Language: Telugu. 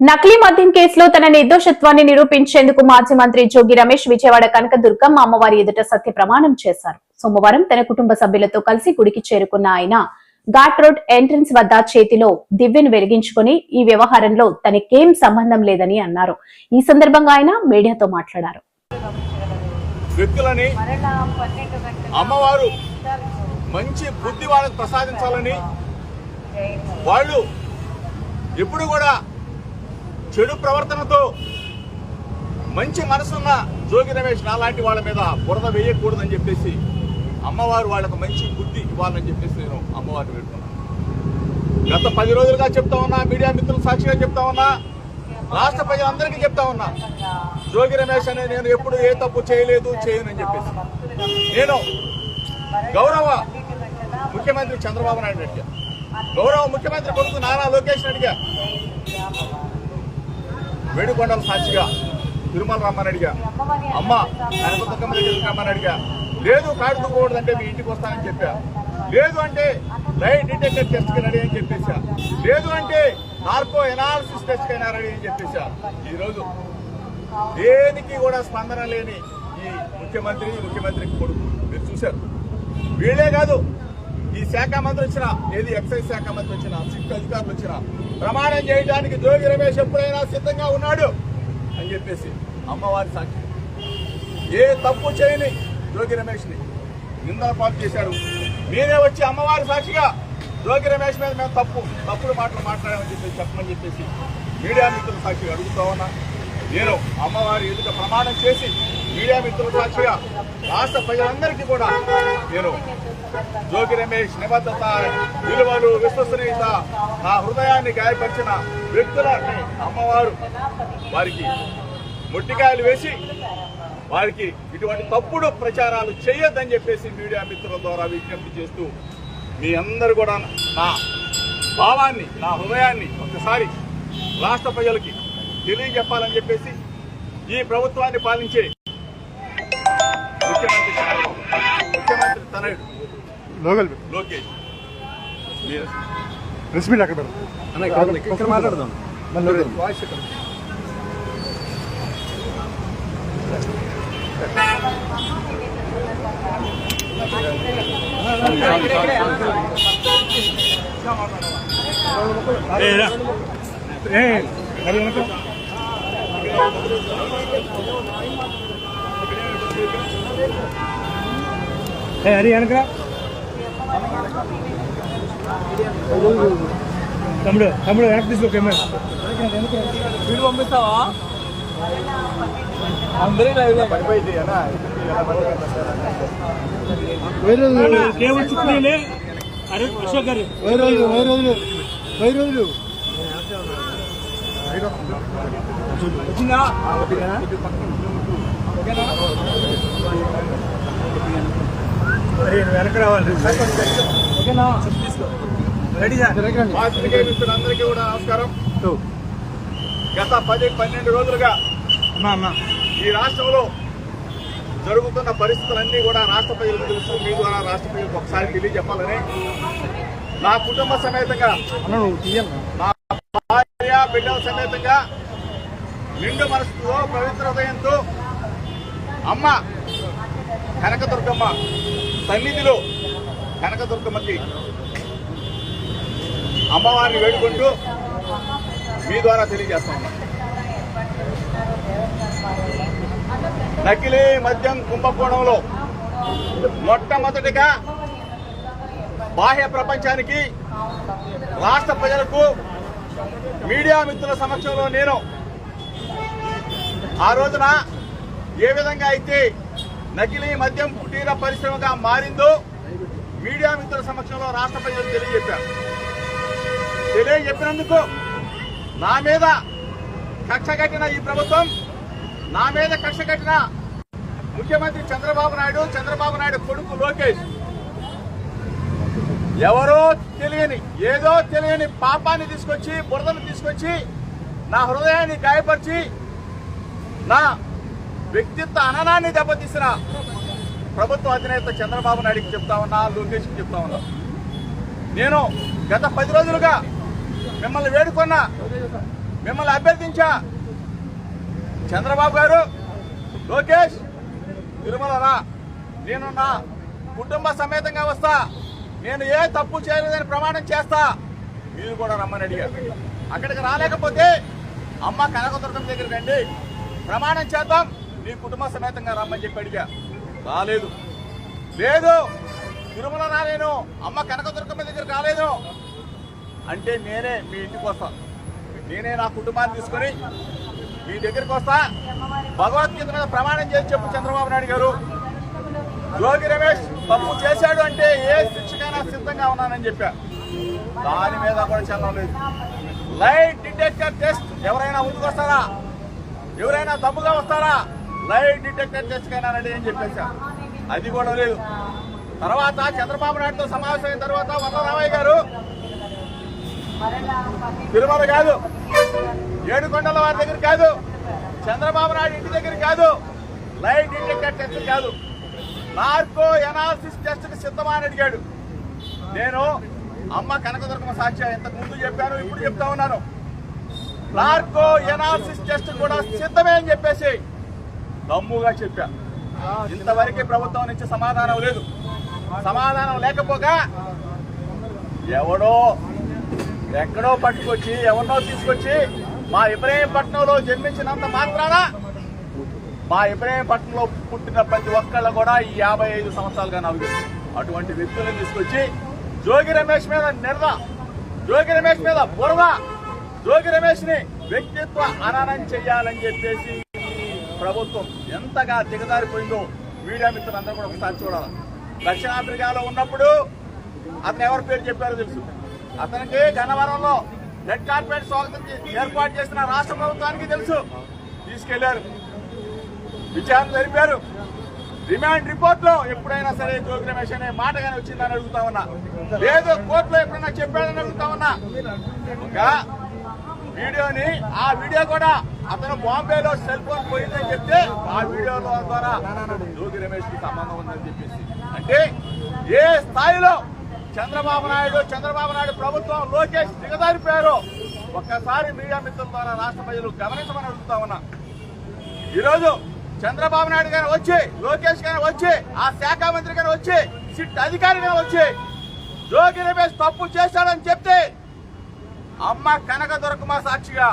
నకిలీ మద్యం కేసులో తన నిర్దోషత్వాన్ని నిరూపించేందుకు మాజీ మంత్రి జోగి రమేష్ విజయవాడ కనకదుర్గమ్మ అమ్మవారి ఎదుట సత్య ప్రమాణం చేశారు. సోమవారం తన కుటుంబ సభ్యులతో కలిసి గుడికి చేరుకున్న ఆయన ఘాట్ రోడ్ ఎంట్రన్స్ వద్ద చేతిలో దివ్యను వెలిగించుకుని ఈ వ్యవహారంలో తనకేం సంబంధం లేదని అన్నారు. ఈ సందర్భంగా ఆయన మీడియాతో మాట్లాడారు. వ్యక్తులని అమ్మవారు మంచి బుద్ధి ప్రసాదించాలని వాళ్ళు ఎప్పుడు కూడా చెడు ప్రవర్తనతో మంచి మనసున్న జోగి రమేష్ నాలాంటి వాళ్ళ మీద బురద వేయకూడదని చెప్పేసి అమ్మవారు వాళ్ళకు మంచి బుద్ధి ఇవ్వాలని చెప్పేసి నేను అమ్మవారిని పెడుతున్నాను గత పది రోజులుగా చెప్తా ఉన్నా మీడియా మిత్రులు సాక్షిగా చెప్తా ఉన్నా రాష్ట్ర ప్రజలందరికీ చెప్తా ఉన్నా జోగి రమేష్ అనే నేను ఎప్పుడు ఏ తప్పు చేయలేదు చేయనని చెప్పేసి. నేను గౌరవ ముఖ్యమంత్రి చంద్రబాబు నాయుడు అడిగా. గౌరవ ముఖ్యమంత్రి కొడుకు నారా లోకేష్ అడిగా. వేడుకొండల సాక్షిగా తిరుమల రమ్మని అడిగా అమ్మ కనపతకమ్మ దగ్గరికి రమ్మని అడిగా లేదు కాడుకోకూడదంటే మీ ఇంటికి వస్తానని చెప్పా. లేదు అంటే లైట్ డిటెక్టర్ టెస్ట్కి రెడీ అని చెప్పేసా లేదు అంటే నార్కో ఎనాలిసిస్ టెస్ట్కి అయినా రెడీ అని చెప్పేసా ఈరోజు దేనికి కూడా స్పందన లేని ఈ ముఖ్యమంత్రి ముఖ్యమంత్రి కొడుకు. మీరు చూశారు. వీళ్ళే కాదు ఈ శాఖ మంత్రి వచ్చిన ఏది ఎక్సైజ్ శాఖ మంత్రి వచ్చిన సిట్ అధికారులు వచ్చిన ప్రమాణం చేయడానికి జోగి రమేష్ ఎప్పుడైనా సిద్ధంగా ఉన్నాడు అని చెప్పేసి అమ్మవారి సాక్షి. ఏ తప్పు చేయని జోగి రమేష్ని నిందల పాటు చేశారు మీరే వచ్చి అమ్మవారి సాక్షిగా జోగి రమేష్ మీద మేము తప్పు తప్పుడు మాటలు మాట్లాడామని చెప్పేసి చెప్పమని చెప్పేసి మీడియా మిత్రుల సాక్షిగా అడుగుతా ఉన్నా. నేను అమ్మవారి ఎదుట ప్రమాణం చేసి మీడియా మిత్రుల సాక్షిగా రాష్ట్ర ప్రజలందరికీ కూడా నేను జోగి రమేష్ నిబద్ధత విలువలు విశ్వసనీయత నా హృదయాన్ని గాయపరిచిన వ్యక్తుల అమ్మవారు వారికి ముట్టికాయలు వేసి వారికి ఇటువంటి తప్పుడు ప్రచారాలు చేయొద్దని చెప్పేసి మీడియా మిత్రుల ద్వారా విజ్ఞప్తి చేస్తూ మీ అందరు కూడా నా భావాన్ని నా హృదయాన్ని ఒకసారి రాష్ట్ర ప్రజలకి తెలియజెప్పాలని చెప్పేసి ఈ ప్రభుత్వాన్ని పాలించే ముఖ్యమంత్రి ముఖ్యమంత్రి తనయుడు లోకేష్. ప్రెస్ మీట్ అక్కడ ఇక్కడ మాట్లాడదాం. ఏ. ఏ. ఏ, అది వెనక తమ్ముడు తమ్ముడు వెనక్కి తీసుకో కెమెరా. వీడు పంపిస్తావా? అందరూ లైవ్. కేవలం చుట్టూ అరే అశోక్ గారు. వైరోజులు వైరోజులు వైరోజులు వచ్చిందా అరే వెనక రావాలి ఓకేనా? రెడీ పాత్రికేయ మిత్రులందరికీ కూడా నమస్కారం గత పది పన్నెండు రోజులుగా ఈ రాష్ట్రంలో జరుగుతున్న పరిస్థితులన్నీ కూడా రాష్ట్ర ప్రజలకు తెలుసు మీ ద్వారా రాష్ట్ర ప్రజలకు ఒకసారి తెలియజెప్పాలని నా కుటుంబ సమేతంగా నా బిడ్డల సమేతంగా నిండు మనసుతో పవిత్ర హృదయంతో అమ్మ కనకదుర్గమ్మ సన్నిధిలో కనకదుర్గమ్మకి అమ్మవారిని వేడుకుంటూ మీ ద్వారా తెలియజేస్తాం. నకిలీ మద్యం కుంభకోణంలో మొట్టమొదటిగా బాహ్య ప్రపంచానికి రాష్ట్ర ప్రజలకు మీడియా మిత్రుల సమక్షంలో నేను ఆ రోజున ఏ విధంగా అయితే నకిలీ మద్యం కుటీర పరిశ్రమగా మారిందో మీడియా మిత్రుల సమక్షంలో రాష్ట్ర ప్రజలు తెలియజెప్పారు తెలియజెప్పినందుకు నా మీద కక్ష కట్టిన ఈ ప్రభుత్వం నా మీద కక్ష కట్టిన ముఖ్యమంత్రి చంద్రబాబు నాయుడు చంద్రబాబు నాయుడు కొడుకు లోకేష్ ఎవరో తెలియని ఏదో తెలియని పాపాన్ని తీసుకొచ్చి బురదను తీసుకొచ్చి నా హృదయాన్ని గాయపరిచి నా వ్యక్తిత్వ అననాన్ని దెబ్బతీసిన ప్రభుత్వ అధినేత చంద్రబాబు నాయుడికి చెప్తా ఉన్నా లోకేష్కి చెప్తా ఉన్నా. నేను గత పది రోజులుగా మిమ్మల్ని వేడుకున్నా మిమ్మల్ని అభ్యర్థించా చంద్రబాబు గారు లోకేష్ తిరుమల రా నేను నా కుటుంబ సమేతంగా వస్తా. నేను ఏ తప్పు చేయలేదని ప్రమాణం చేస్తా. మీరు కూడా రమ్మని అడిగారు. అక్కడికి రాలేకపోతే అమ్మ కనకదుర్గం దగ్గరికి రండి. ప్రమాణం చేద్దాం. నీ కుటుంబ సమేతంగా రమ్మని చెప్పి అడిగా. రాలేదు. లేదు. తిరుమల రాలేను. అమ్మ కనకదుర్గమ్మ దగ్గర రాలేదు. అంటే నేనే మీ ఇంటికి వస్తా. నేనే నా కుటుంబాన్ని తీసుకొని మీ దగ్గరికి వస్తా. భగవద్గీత మీద ప్రమాణం చేసి చెప్పు చంద్రబాబు నాయుడు గారు. యోగి రమేష్ తప్పు చేశాడు అంటే ఏ శిక్షకైనా సిద్ధంగా ఉన్నానని చెప్పా. దాని మీద కూడా చల్లడం లేదు. లైట్ డిటెక్టర్ టెస్ట్ ఎవరైనా ముందుకు వస్తారా? ఎవరైనా తప్పుగా వస్తారా? లైట్ డిటెక్టర్ టెస్ట్ కైనా రెడీ అని చెప్పేశా. అది కూడా లేదు. తర్వాత చంద్రబాబు నాయుడుతో సమావేశమైన తర్వాత వల్లరామయ్య గారు తిరుమల కాదు ఏడుకొండల వారి దగ్గర కాదు చంద్రబాబు నాయుడు ఇంటి దగ్గర కాదు లైట్ డిటెక్టర్ టెస్ట్ కాదు. నార్కో ఎనాలిసిస్ టెస్ట్కి సిద్ధమా అని అడిగాడు. నేను అమ్మ కనకదుర్గమ్మ సాక్ష్య ఇంతకు ముందు చెప్పాను ఇప్పుడు చెప్తా ఉన్నాను. నార్కో ఎనాలిసిస్ టెస్ట్ కూడా సిద్ధమే అని చెప్పేసి దమ్ముగా చెప్పా. ఇంతవరకు ప్రభుత్వం నుంచి సమాధానం లేదు. సమాధానం లేకపోగా ఎవడో ఎక్కడో పట్టుకొచ్చి ఎవరినో తీసుకొచ్చి మా ఇబ్రహీంపట్నంలో జన్మించినంత మాత్రాన మా ఇబ్రహీంపట్నంలో పుట్టిన ప్రతి ఒక్కళ్ళు కూడా ఈ యాభై ఐదు సంవత్సరాలుగా నలుగురు అటువంటి వ్యక్తులను తీసుకొచ్చి జోగి రమేష్ మీద నిర్ద జోగి రమేష్ మీద బురద జోగి రమేష్ని వ్యక్తిత్వ అననం చేయాలని చెప్పేసి ప్రభుత్వం ఎంతగా దిగజారిపోయిందో మీడియా మిత్రులందరూ కూడా ఒకసారి చూడాలి. దక్షిణాఫ్రికాలో ఉన్నప్పుడు అతను ఎవరి పేరు చెప్పారో తెలుసు. అతనికి గన్నవరంలో రెడ్ కార్పెట్ స్వాగతం ఏర్పాటు చేసిన రాష్ట్ర ప్రభుత్వానికి తెలుసు. తీసుకెళ్ళారు. విచారణ జరిపారు. రిమాండ్ రిపోర్ట్లో ఎప్పుడైనా సరే జోగి రమేష్ అనే మాట కానీ వచ్చిందని అడుగుతా ఉన్నా. లేదు కోర్టులో ఎప్పుడైనా చెప్పాడని అడుగుతా ఉన్నా. ఇంకా వీడియోని ఆ వీడియో కూడా అతను బాంబేలో సెల్ ఫోన్ పోయిందని చెప్తే ఆ వీడియో ద్వారా జోగి రమేష్కి సంబంధం ఉందని చెప్పేసి. అంటే ఏ స్థాయిలో చంద్రబాబు నాయుడు చంద్రబాబు నాయుడు ప్రభుత్వం లోకేష్ దిగజారిపోయారో ఒక్కసారి మీడియా మిత్రుల ద్వారా రాష్ట్ర ప్రజలు గమనించమని అడుగుతా ఉన్నా. ఈరోజు చంద్రబాబు నాయుడు గారు వచ్చి లోకేష్ గారు వచ్చి ఆ శాఖ మంత్రి గారు వచ్చి సిట్ అధికారి గారు వచ్చి జోగి రమేష్ తప్పు చేశాడని చెప్తే అమ్మ కనక దొరకమా సాక్షిగా?